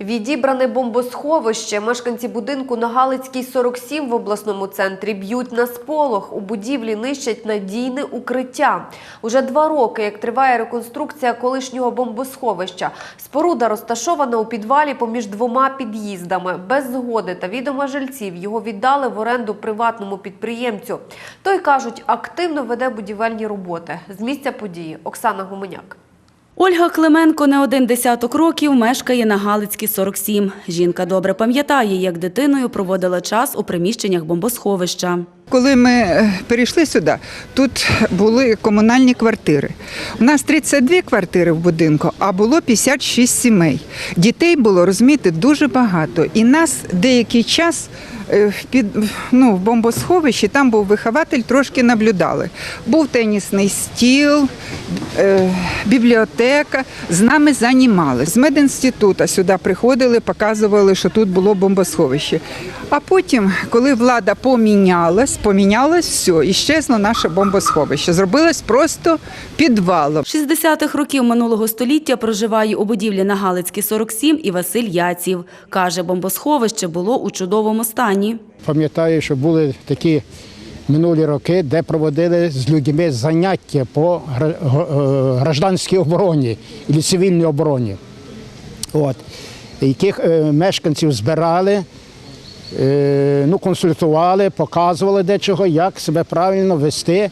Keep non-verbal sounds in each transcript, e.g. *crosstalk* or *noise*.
Відібране бомбосховище. Мешканці будинку на Галицькій 47 в обласному центрі б'ють на сполох. У будівлі нищать надійне укриття. Уже два роки, як триває реконструкція колишнього бомбосховища. Споруда розташована у підвалі поміж двома під'їздами. Без згоди та відома жильців його віддали в оренду приватному підприємцю. Той, кажуть, активно веде будівельні роботи. З місця події Оксана Гуменяк. Ольга Клименко не один десяток років мешкає на Галицькій 47. Жінка добре пам'ятає, як дитиною проводила час у приміщеннях бомбосховища. Коли ми е, перейшли сюди, тут були комунальні квартири. У нас 32 квартири в будинку, а було 56 сімей. Дітей було, розумієте, дуже багато. І нас деякий час е, в під, ну, в бомбосховищі, там був вихователь, трошки наблюдали. Був тенісний стіл, е, бібліотека, з нами займали. З медінституту сюди приходили, показували, що тут було бомбосховище. А потім, коли влада помінялась, помінялось все, і щезло наше бомбосховище. Зробилось просто підвалом. 60-х років минулого століття проживає у будівлі на Галицькій 47 і Василь Яців. Каже, бомбосховище було у чудовому стані. Пам'ятаю, що були такі минулі роки, де проводили з людьми заняття по е, гражданській обороні і цивільній обороні. От. Яких е, мешканців збирали, ну, консультували, показували дечого, як себе правильно вести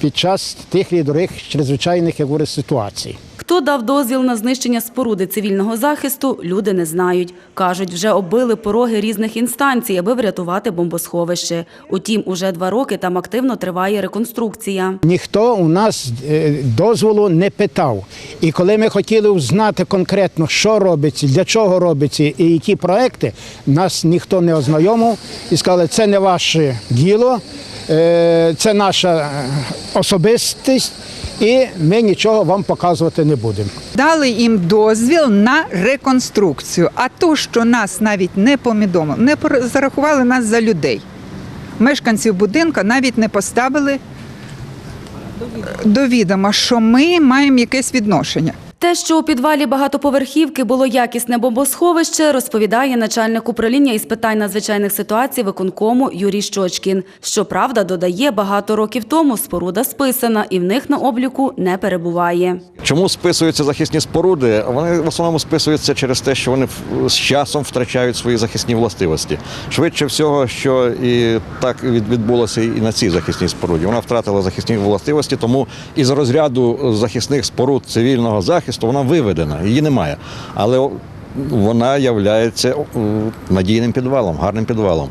під час тих рідорих чрезвичайних як говорить, ситуацій. Хто дав дозвіл на знищення споруди цивільного захисту, люди не знають. Кажуть, вже оббили пороги різних інстанцій, аби врятувати бомбосховище. Утім, уже два роки там активно триває реконструкція. Ніхто у нас е, дозволу не питав. І коли ми хотіли узнати конкретно, що робиться, для чого робиться і які проекти, нас ніхто не ознайомив і сказали, це не ваше діло, е, це наша е, особистість, і ми нічого вам показувати не будемо. Дали їм дозвіл на реконструкцію. А то, що нас навіть не помідомили, не зарахували нас за людей. Мешканців будинку навіть не поставили до відома, що ми маємо якесь відношення. Те, що у підвалі багатоповерхівки було якісне бомбосховище, розповідає начальник управління із питань надзвичайних ситуацій виконкому Юрій Щочкін. Щоправда, додає, багато років тому споруда списана і в них на обліку не перебуває. Чому списуються захисні споруди? Вони в основному списуються через те, що вони з часом втрачають свої захисні властивості. Швидше всього, що і так від- відбулося і на цій захисній споруді. Вона втратила захисні властивості, тому із розряду захисних споруд цивільного захисту вона виведена, її немає. Але вона є надійним підвалом, гарним підвалом.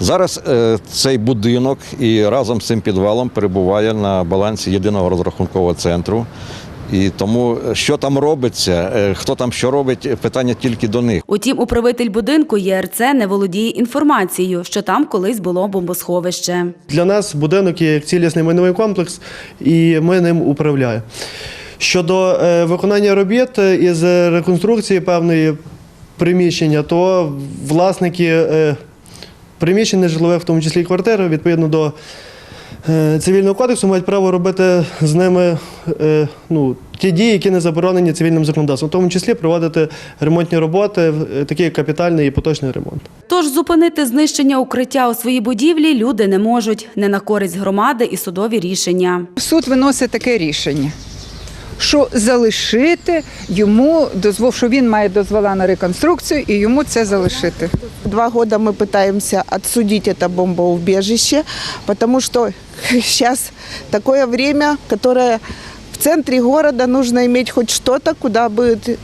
Зараз е, цей будинок і разом з цим підвалом перебуває на балансі єдиного розрахункового центру. І тому е, що там робиться, е, хто там що робить, питання тільки до них. Утім, управитель будинку ЄРЦ не володіє інформацією, що там колись було бомбосховище. Для нас будинок є як цілісний майновий комплекс, і ми ним управляємо. Щодо е, виконання робіт е, із реконструкції певної приміщення, то власники е, приміщень нежитлових, в тому числі і квартири, відповідно до цивільного кодексу, мають право робити з ними ну, ті дії, які не заборонені цивільним законодавством, в тому числі проводити ремонтні роботи, такі як капітальний і поточний ремонт. Тож зупинити знищення укриття у своїй будівлі люди не можуть. Не на користь громади і судові рішення. Суд виносить таке рішення Що залишити йому дозвол, що він має дозвола на реконструкцію, і йому це залишити. Два года мы пытаемся отсудить это бомбоубежище, потому что сейчас *laughs* такое время, которое в центре города нужно иметь хоть что-то, куда будет, э,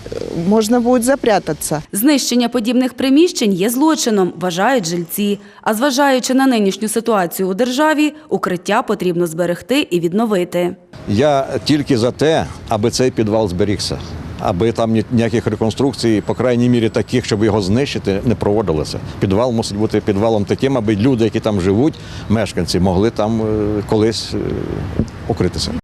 можно будет запрятаться. Знищення подібних приміщень є злочином, вважають жильці. А зважаючи на нинішню ситуацію у державі, укриття потрібно зберегти і відновити. Я тільки за те, аби цей підвал зберігся, аби там ніяких реконструкцій, по крайній мірі таких, щоб його знищити, не проводилося. Підвал мусить бути підвалом таким, аби люди, які там живуть, мешканці, могли там е, колись е, укритися.